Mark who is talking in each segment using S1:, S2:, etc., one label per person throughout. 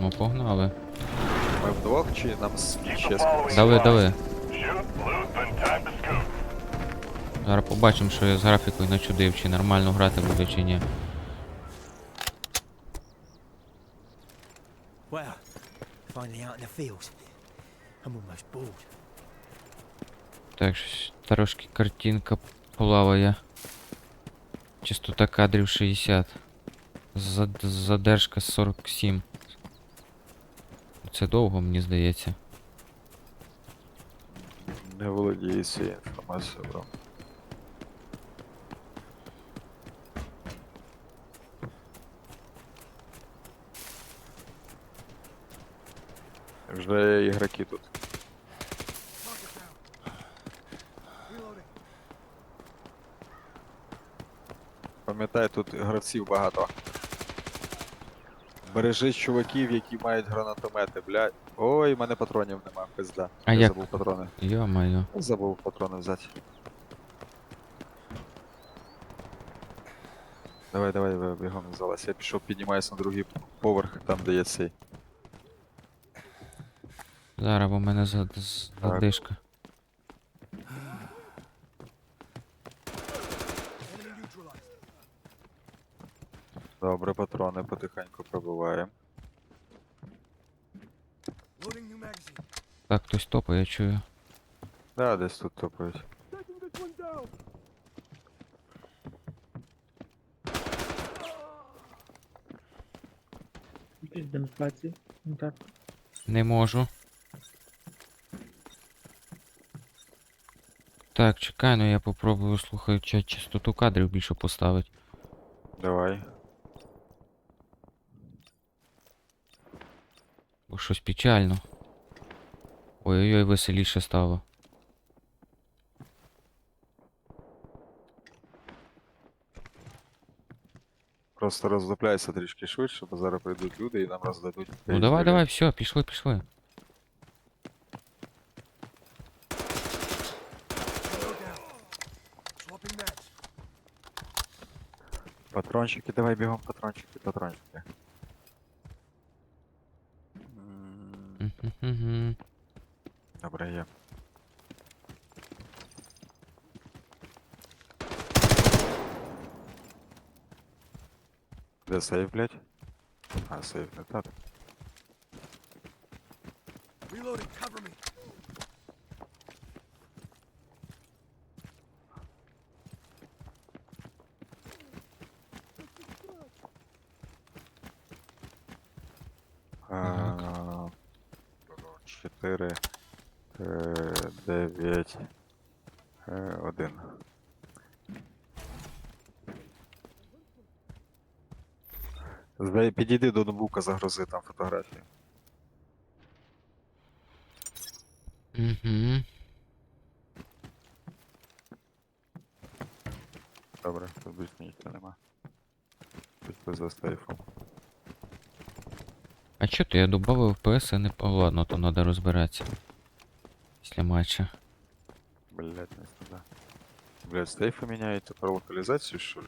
S1: Ну, погнали.
S2: Ми вдвох чи нам ще
S1: Дави, дави. Зараз побачимо, що я з графікою начудив, чи нормально грати буде, чи ні.
S3: Well, finally out in the fields. I'm almost bored.
S1: Так, трошки картинка плаває. Частота кадрів 60. Задержка 47. Це довго, мені здається.
S2: Не володію цією інформацією, бро. Вже ігроки тут. Пам'ятай, тут гравців багато. Бережи чуваків, які мають гранатомети, блядь. Ой, в мене патронів нема, пизда.
S1: А
S2: Я
S1: як?
S2: забув патрони.
S1: Йо-моє.
S2: Забув патрони взяти. Давай, давай, давай, бігом залазь. Я пішов, піднімаюся на другий поверх, там де є цей.
S1: Зараз, бо в мене зад- з- задишка.
S2: Добре, патрони потихеньку пробиваємо.
S1: Так, хтось топає, я чую.
S2: Да, десь тут топають.
S4: Ну так.
S1: Не можу. Так, чекай, ну я попробую, слухай, ча- частоту кадрів більше поставити. щось печально. Ой-ой-ой, веселіше стало.
S2: Просто роздупляйся трішки швидше, бо зараз прийдуть люди і нам роздадуть.
S1: Ну
S2: пейздерів.
S1: давай, давай, все, пішли, пішли.
S2: Патрончики, давай бігом, патрончики, патрончики.
S1: Мгм-гм.
S2: Добре, є. Де сейф, блядь? А, сейф не так. Дев'ять, е, один. Підійди до ноутбука, загрузи там фотографії.
S1: Мгм.
S2: Добре, тут більше нічого нема. Пішли за сейфом.
S1: А чо то я добавив PS, а не... Ладно, то треба розбиратися. Після матча.
S2: Блять, не сюди. Блять, сейфи міняють тепер локалізацію, що ли?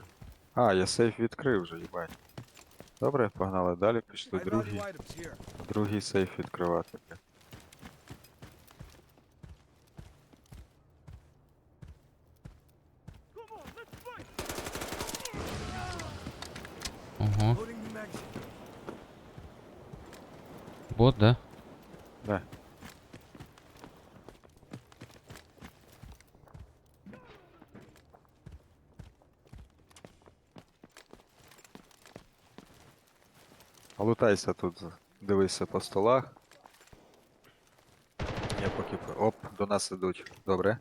S2: А, я сейф відкрив вже, їбать. Добре, погнали далі, пішли другий. Другий сейф відкривати. блядь.
S1: Ого. Бот, да?
S2: Да. Лутайся тут, дивися по столах. Я поки. Оп, до нас ідуть. Добре.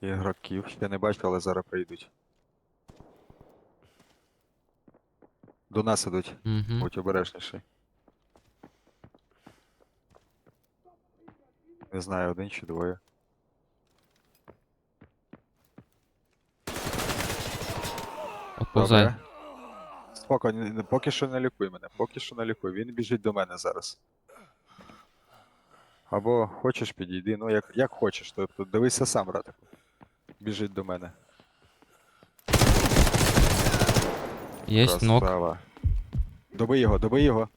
S2: Ігроків ще не бачу, але зараз прийдуть. До нас ідуть.
S1: Угу.
S2: Будь обережніший. Не знаю, один чи двоє.
S1: Оповзай.
S2: Добре. Споко, поки що не лікуй мене, поки що не лікуй. Він біжить до мене зараз. Або хочеш підійди, ну як, як хочеш, тобто дивися сам, братику. Біжить до мене.
S1: Єсть нок.
S2: Красава. Доби його, доби його.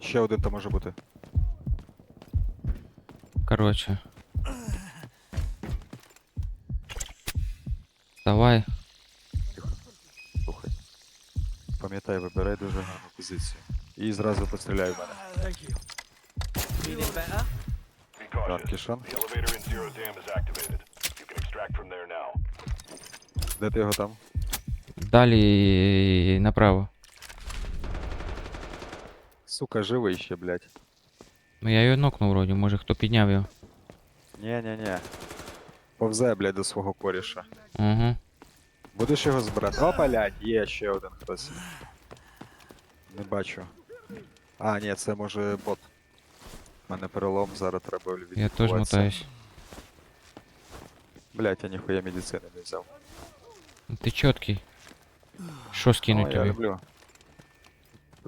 S2: Ще один там може бути.
S1: Коротше. Давай.
S2: Пам'ятай, вибирай дуже гарну позицію. І зразу постріляй в мене.
S3: Feeling better?
S5: Be cautious. The elevator in Zero Dam is activated. You can extract from there now.
S2: Де ти його там?
S1: Далі направо.
S2: Сука, живий ще, блядь.
S1: Ну я його нокнув вроді, може хто підняв його.
S2: Нє-нє-нє. Повзе, блядь, до свого коріша.
S1: Угу.
S2: Будеш його збирати? О, блядь, є ще один хтось. Не бачу. А, ні, це може бот. У мене перелом, зараз треба
S1: Я теж
S2: відлікуватися.
S1: мотаюсь.
S2: Блядь, я ніхуя медицини не взяв.
S1: Ну, Ти чіткий. Що скинуть
S2: О, я
S1: тобі?
S2: люблю.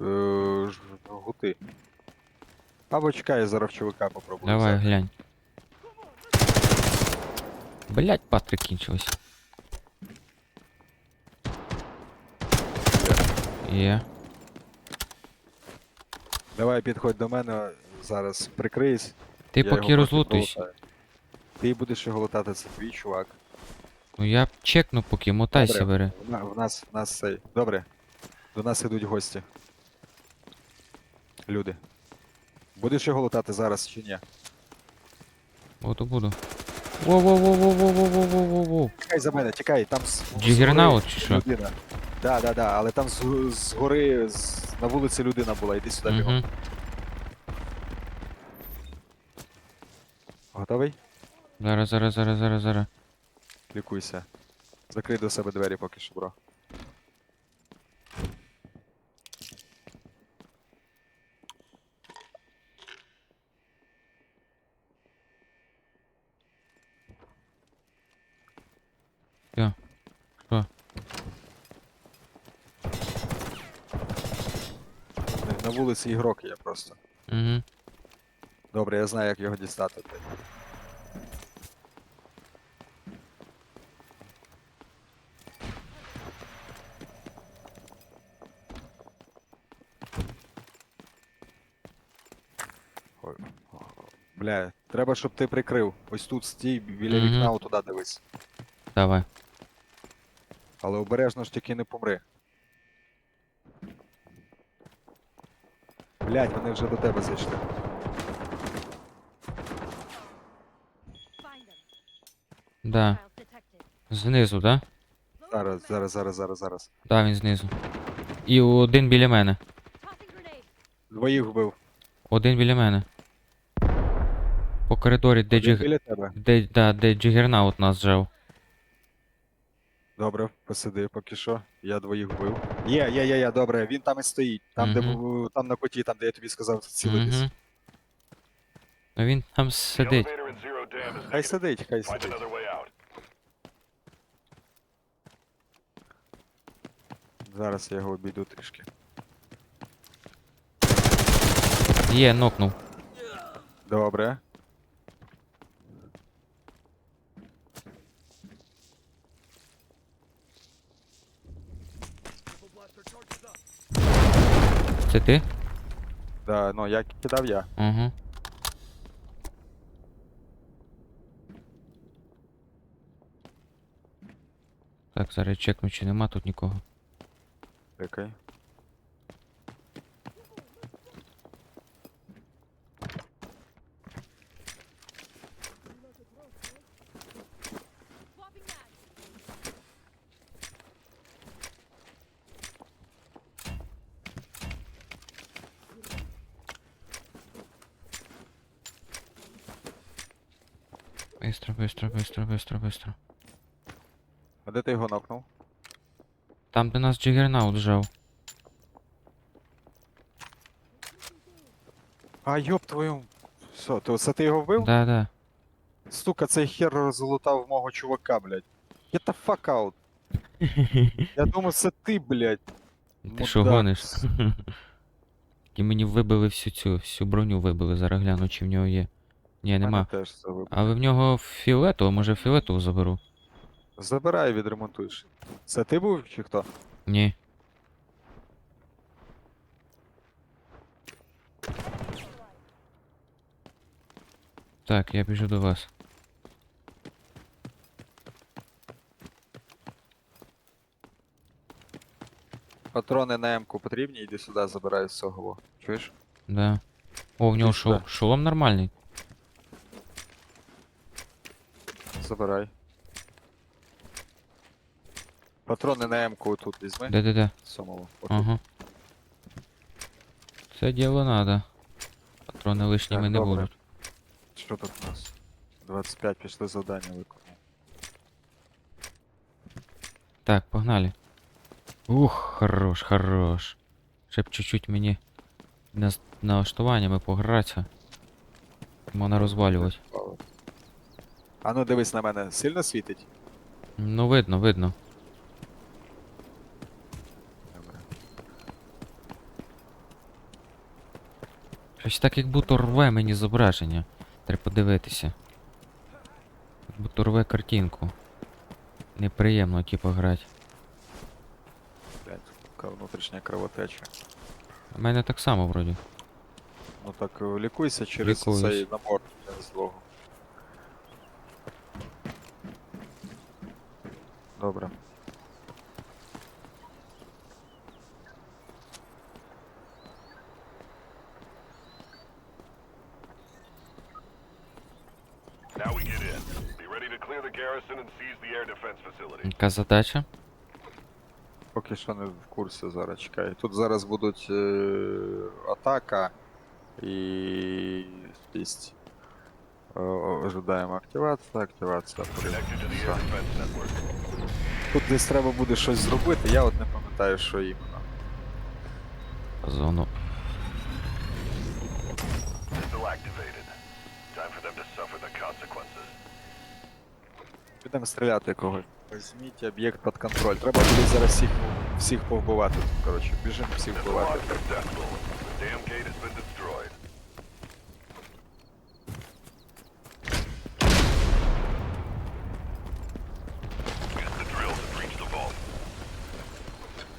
S2: Е, ж- гути. Або чекай, я зараз в чувака попробую.
S1: Давай,
S2: взяти.
S1: глянь. Блять, патри кінчились. Є.
S2: Давай підходь до мене, зараз прикрийсь.
S1: Ти
S2: я
S1: поки розлутуйся.
S2: Ти будеш його лутати, це твій чувак.
S1: Ну я чекну поки, мотайся бери.
S2: В, нас, в нас цей. Добре. До нас ідуть гості. Люди. Будеш його лутати зараз чи ні?
S1: Буду, буду. Воу-воу-воу-воу-воу-воу-воу-воу.
S2: Тікай за мене, тікай, там.
S1: Джигернаут чи що?
S2: Людина. Да, да, да, але там з, згори з, на вулиці людина була, іди сюди бігом. Готовий?
S1: Зараз, зараз, зараз, зараз, зараз.
S2: Лікуйся. Закрий до себе двері поки що, бро.
S1: Всё. Що?
S2: На- На вулиці ігрок є просто.
S1: Угу.
S2: Добре, я знаю, як його дістати. Ой, Бля, треба, щоб ти прикрив. Ось тут стій, біля
S1: Мгм.
S2: вікна, отуда дивись.
S1: Давай.
S2: Але обережно ж тільки не помри. Блять, вони вже до тебе зайшли.
S1: Да. Знизу, да?
S2: Зараз, зараз, зараз, зараз, зараз.
S1: Да, він знизу. І один біля мене.
S2: Двоїх вбив.
S1: Один біля мене. По коридорі, де,
S2: Один
S1: джиг...
S2: біля тебе.
S1: де, да, де Джигернаут нас жав.
S2: Добре, посиди поки що. Я двоїх вбив. Є, є, є, є, добре, він там і стоїть. Там, де
S1: Мгм.
S2: був- там на коті, там, де я тобі сказав цілитись.
S1: Угу. Ну він там сидить.
S5: elevator in Zero Dam is
S2: Хай
S5: negative.
S2: сидить, хай
S5: Find
S2: сидить.
S5: another way out.
S2: Зараз я його обійду трішки.
S1: Є, нокнув.
S2: Добре.
S1: Це ти?
S2: Да, ну я кидав я.
S1: Угу. Так, зараз чекну, чи нема тут нікого.
S2: Окей.
S1: Быстро, быстро, быстро, быстро, быстро.
S2: А де ти його нокнув?
S1: Там, де нас Джигернаут жав.
S2: А, йоп твою. Що, то це ти його вбив?
S1: Да, да.
S2: Сука, цей хер розлутав мого чувака, блядь. Get the fuck out. Я думав, це ти, блядь.
S1: Ти що
S2: Мудак.
S1: гониш? І мені вибили всю цю, всю броню вибили, зараз гляну, чи в нього є. Ні, нема.
S2: Мене теж
S1: Але в нього фіолетово, може фіолетово заберу.
S2: Забирай, відремонтуєш. Це ти був чи хто?
S1: Ні. Так, я біжу до вас.
S2: Патрони на М-ку потрібні, іди сюди, забирай з цього. Чуєш?
S1: Да. О, в нього Десь
S2: шо-
S1: шолом нормальний.
S2: Забирай. Патрони на М-ку тут візьми.
S1: Де-де-де.
S2: Самого. Отут.
S1: Ага. Це діло надо. Патрони лишніми
S2: Так,
S1: не
S2: добре.
S1: будуть.
S2: Що тут у нас? 25 пішли завдання виконати.
S1: Так, погнали. Ух, хорош, хорош. Ще б чуть-чуть мені на налаштуваннями погратися. Можна розвалювати.
S2: А ну дивись на мене, сильно світить?
S1: Ну, видно, видно.
S2: Добре.
S1: Щось так як будто рве мені зображення. Треба подивитися. Як будто рве картинку. Неприємно, типу, грати.
S2: Блядь, така внутрішня кровотеча.
S1: У мене так само вроді.
S2: Ну так лікуйся через
S1: Лікуюсь.
S2: цей набор для злого. Добре.
S5: Now we get in. Be ready to clear the garrison and seize the air defense facility.
S1: Яка задача?
S2: Поки що не в курсі зараз чекай. Тут зараз будуть е, атака і спість. Е, Ожидаємо активація, активація. Тут десь треба буде щось зробити, я от не пам'ятаю, що іменно.
S1: Зону.
S2: Підемо стріляти когось. Візьміть об'єкт під контроль. Треба буде зараз всіх, всіх повбивати тут, коротше. Біжимо всіх вбивати.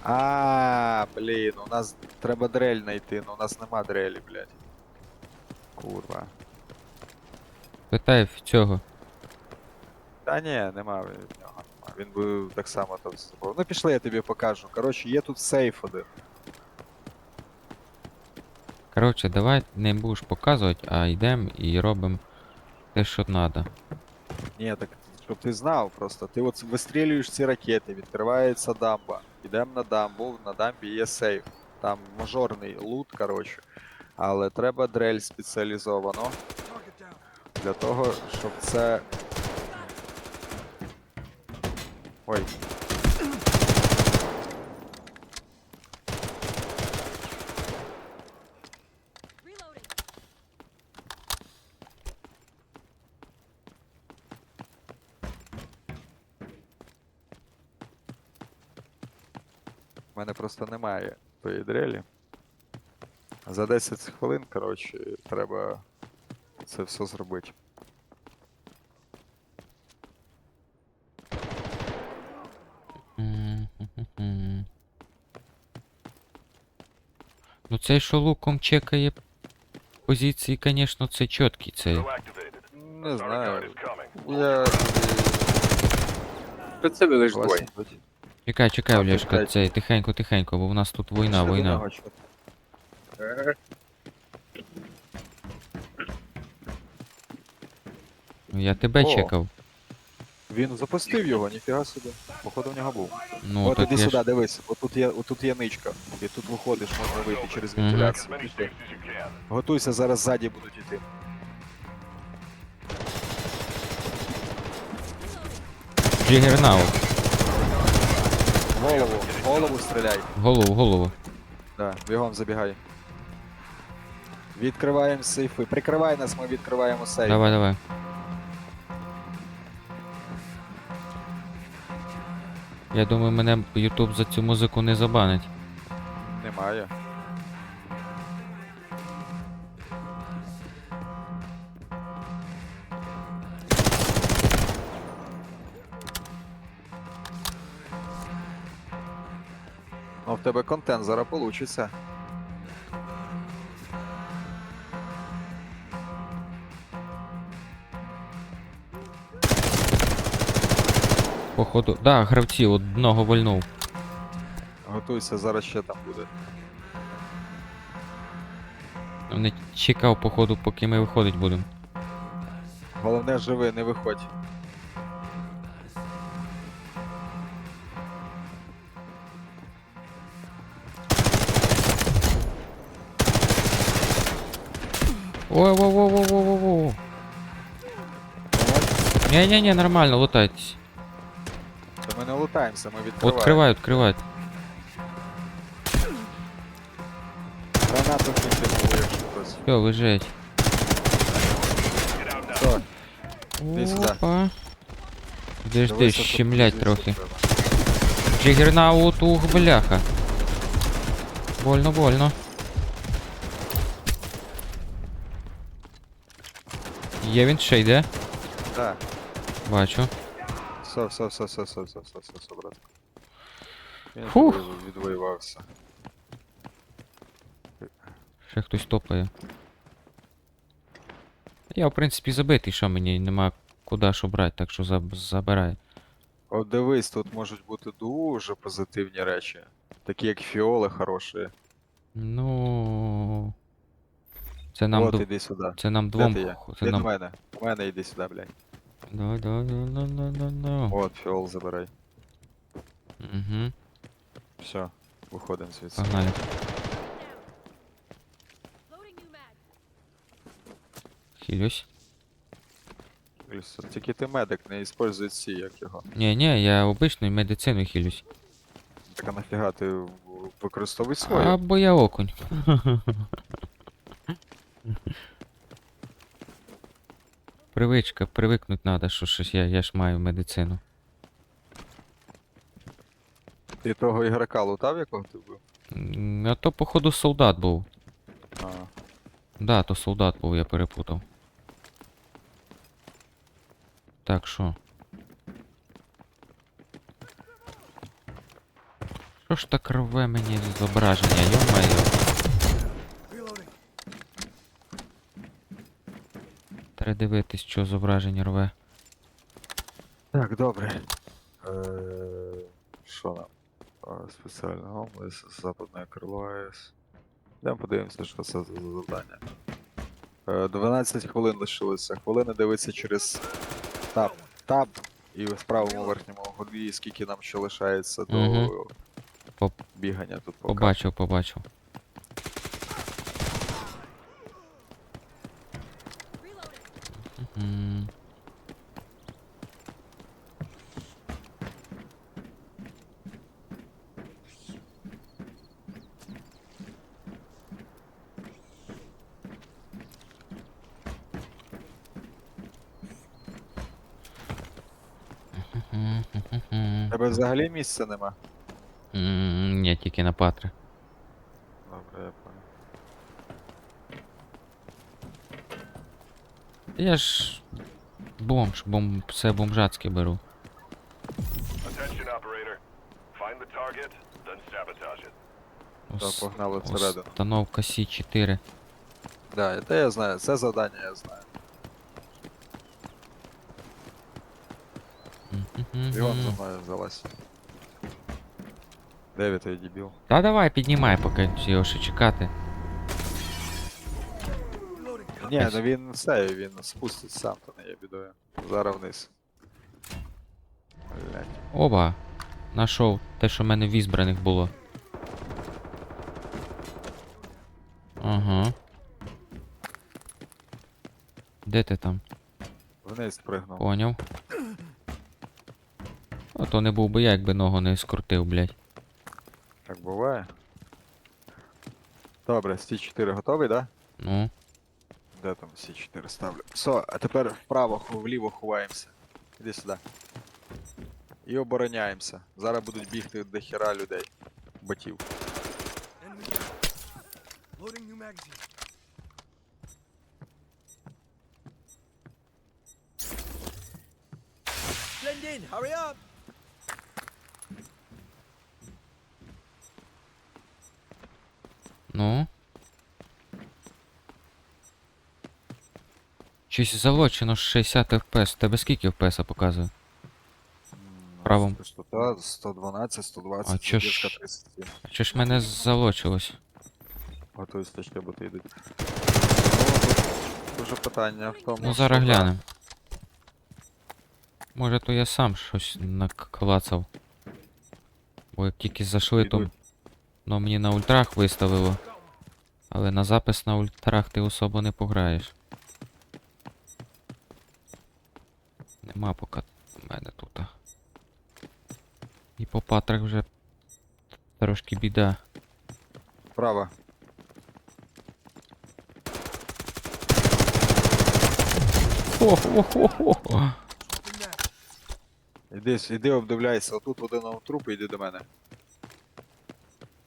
S2: А, блін, у нас треба дрель знайти, але у нас нема дрелі, блядь. Курва.
S1: Питай в цього.
S2: Та ні, нема в нього. Він би так само там з собою. Ну пішли, я тобі покажу. Коротше, є тут сейф один.
S1: Коротше, давай не будеш показувати, а йдемо і робимо те, що треба.
S2: Ні, так щоб ти знав просто. Ти от вистрілюєш ці ракети, відкривається дамба. Йдемо на дамбу, на дамбі є сейф. Там мажорний лут, коротше. Але треба дрель спеціалізовано. Для того, щоб це. Ой. У мене просто немає тої дрелі. За 10 хвилин, коротше, треба це все зробити.
S1: Цей, що луком чекає позиції, звісно, це чіткий цей.
S2: Не знаю. Я.
S6: Тут себе лиш двоє.
S1: Чекай, чекай, Олешка, цей, тихенько, тихенько, бо в нас тут війна, війна. Я тебе
S2: О.
S1: чекав.
S2: Він запустив його, ніфіга собі. Походу в нього був.
S1: Ну,
S2: От
S1: так
S2: іди
S1: я
S2: сюди,
S1: ж...
S2: дивись, отут є, отут є ничка. І тут виходиш, можна вийти через
S1: Мгм.
S5: As
S2: вентиляцію.
S5: many
S2: Пішли.
S5: safes as you can.
S2: Готуйся, зараз ззаді будуть йти.
S1: Джигернаут.
S2: В Голову, в голову стріляй.
S1: Голову, голову.
S2: Да, бігом забігай. Відкриваємо сейфи. Прикривай нас, ми відкриваємо сейф.
S1: Давай, давай. Я думаю, мене YouTube за цю музику не забанить.
S2: Немає. Ну, в тебе контент зараз получиться.
S1: Походу. Да, гравці одного вольнув.
S2: Готуйся, зараз ще там буде.
S1: Не чекав, походу, поки ми виходить будемо.
S2: Головне живи, не виходь.
S1: Ой, во во во Не-не-не, нормально, лутайтесь.
S2: Та ми не лутаємося, ми відкриваємо.
S1: Открывают, открывают.
S2: Гранату кинули, якщо хтось.
S1: Все, лежить.
S5: Get out now.
S2: Все, Іди сюди.
S1: Опа. Жди, жди,
S2: дивися, щоб
S1: щемлять
S2: злізти
S1: трохи.
S2: треба.
S1: Джигернаут, ух, бляха. Больно, больно. Є він ще йде?
S2: Так,
S1: Бачу.
S2: Все, все, все, все, все, все, все, все, все, братку. Він
S1: Фух.
S2: відвоював- відвоювався.
S1: Ще хтось топає. Я, в принципі, забитий, що мені нема куди що брати, так що заб- забирай.
S2: От дивись, тут можуть бути дуже позитивні речі. Такі як фіоли хороші.
S1: Ну. Це нам,
S2: От
S1: дв...
S2: іди сюди.
S1: це нам двом.
S2: ти є?
S1: х- Це
S2: Ти до
S1: нам...
S2: мене. До мене йди сюди, блядь.
S1: Давай, давай, давай, давай, давай, давай.
S2: От, фіол забирай.
S1: Угу,
S2: Все, виходимо звідси.
S1: погнали. Хилюсь.
S2: Плюс, Тільки ти медик, не используй ці, як його.
S1: Ні, ні, я обичною медициною хилюсь.
S2: Так а нафіга ти використовуй свою?
S1: Або я окунь. Привичка, привикнуть надо, що щось я, я ж маю медицину.
S2: Ти того ігрока лутав, якого ти?
S1: М, А то, походу, солдат був.
S2: А,
S1: Да, то солдат був, я перепутав. Так, що? Що ж так рве мені зображення, йо-моє. Треба дивитись, що зображення рве.
S2: Так, добре. Е, Що нам? А, Спеціального ОМС, западне крило АЕС. Йдемо подивимося, що це за завдання. Е, 12 хвилин лишилося. Хвилина дивиться через таб. Таб. І в правому верхньому углі, скільки нам ще лишається до
S1: Мгм.
S2: Бігання тут по
S1: Побачив, побачив.
S7: Reloading.
S1: Мгм.
S2: Тебе взагалі місця нема?
S1: М, Ні, тільки на патри.
S2: Добре, я понял.
S1: Я ж бомж, бом... все бомжацьке беру.
S5: Attention, operator. Find the target, then sabotage it.
S2: Так, погнали всередину.
S1: Установка Сі-4.
S2: Да, та я знаю, це завдання я знаю. І он за мною взялась. Де ти дебіл?
S1: Та давай, піднімай, поки його ще чекати.
S2: Ні, ну він все, він спустить сам, то не є бідою. Зараз вниз. Блять.
S1: Оба. Нашов те, що в мене в ізбраних було. Ага. Де ти там?
S2: Вниз пригнув.
S1: Поняв. То не був би я, якби ногу не скрутив, блядь.
S2: Так буває. Добре, сі 4 готовий, да?
S1: Ну.
S2: Де там сі 4 ставлю? Все, а тепер вправо, вліво ховаємося. Іди сюди. І обороняємося. Зараз будуть бігти до хіра людей. Ботів.
S3: Blend in. Hurry up.
S1: Ну. Щось залочено 60 FPS. Тебе скільки FPS показує?
S2: Частота 112, 120,
S1: А чо ж-
S2: 37.
S1: А чи ж мене залочилось?
S2: Готові стачки боти йдуть. Ну, дуже питання в тому.
S1: Ну зараз глянем. Може то я сам щось наклацав. Бо як тільки зайшли, то ну, мені на ультрах виставило. Але на запис на ультрах ти особо не пограєш. Нема поки в мене тут. І по патрах вже трошки біда.
S2: Право.
S1: Хо-хо-хо-хо.
S2: Іди, іди обдивляйся, отут один труп і йди до мене.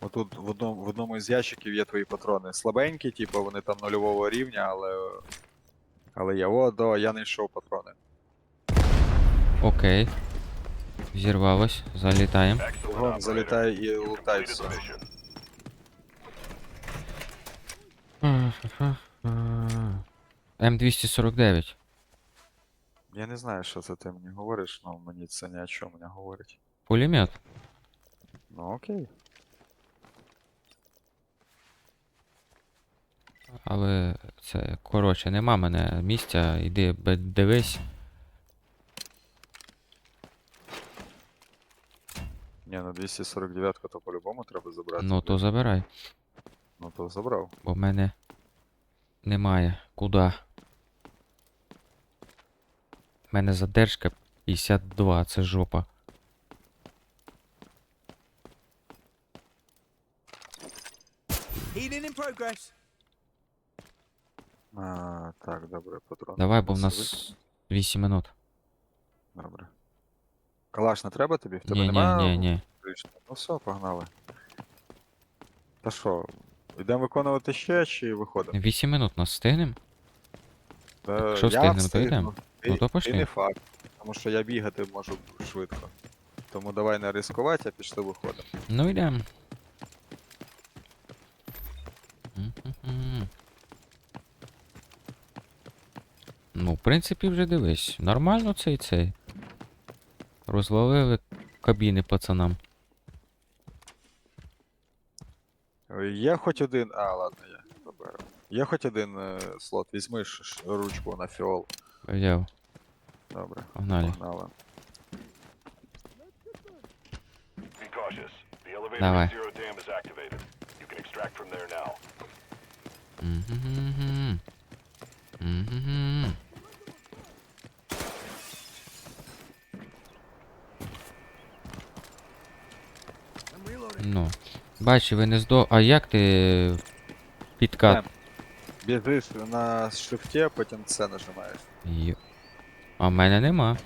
S2: Отут в одному, в одному із ящиків є твої патрони. Слабенькі, типу, вони там нульового рівня, але. Але я о, да, я знайшов патрони.
S1: Окей. Зірвалось, залітаємо.
S2: Вон, залітай і
S5: Completed
S2: все.
S5: the.
S1: М249.
S2: Я не знаю, що це ти мені говориш, але мені це ні о чому не говорить.
S1: Пулемет.
S2: Ну окей.
S1: Але це коротше, нема мене місця, іди дивись.
S2: Ні, ну 249 то по-любому треба забрати.
S1: Ну то забирай,
S2: Ну то забрав.
S1: бо в мене немає. Куда? У мене задержка 52, це жопа.
S3: Healing in progress.
S2: А, так, добре, патрон.
S1: Давай, бо в нас 8 минут.
S2: Добре. Калаш не треба тобі? В тебе
S1: Ні, ні,
S2: немає?
S1: ні, ні.
S2: Отлично. Ну все, погнали. Та що, йдемо виконувати ще чи виходимо?
S1: 8 минут нас встигнем?
S2: Та
S1: якщо встигнемо, то
S2: встигну.
S1: йдемо.
S2: Ти,
S1: Ну, то
S2: ти
S1: пошли.
S2: не факт, тому що я бігати можу швидко. Тому давай не ризикувати, а пішли виходимо.
S1: Ну йдем. Мгм. Ну, в принципі, вже дивись. Нормально цей цей. Розловили кабіни пацанам.
S2: Е, Є хоч один. А, ладно, я заберу. Є хоч один е, слот, візьми ручку на фіол.
S1: Взяв,
S2: Добре,
S1: погнали.
S2: погнали.
S5: Be cautious. The elevator
S1: Давай.
S5: at Zero Dam is activated. You can extract from there now.
S1: Мгм. Мгм. Ну. Бач, ви не здо. А як ти підкат?
S2: Ем, Біжиш на шифті, потім це нажимаєш.
S1: Йо. А в мене нема.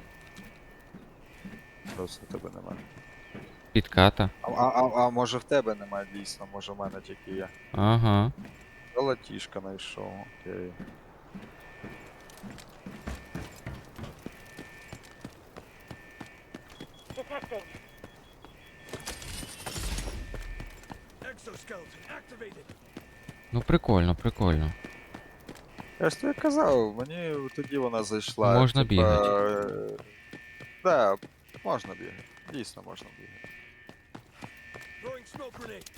S2: Просто тебе немає.
S1: Підката.
S2: А, а, а, а може в тебе немає дійсно, може в мене тільки є.
S1: Ага.
S2: Золотішка знайшов, окей.
S1: Ну прикольно, прикольно.
S2: Я ж тобі казав, мені тоді вона зайшла.
S1: Можна
S2: типа,
S1: бігати.
S2: е, Да, можна бігати. Дійсно можна бігати.
S3: Throwing smoke grenade.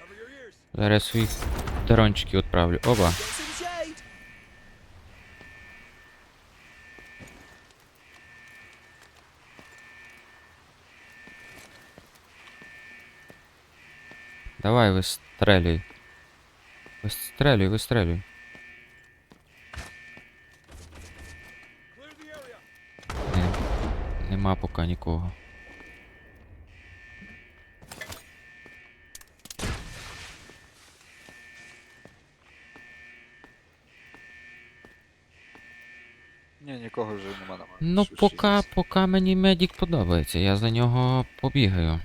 S3: Cover your ears.
S1: Зараз я свої тарончики відправлю. Оба. Давай вистрелюй. Вистрелюй, вистрелюй. Не, нема поки нікого.
S2: Ні, нікого вже нема на мене.
S1: Ну, поки, поки мені медик подобається, я за нього побігаю.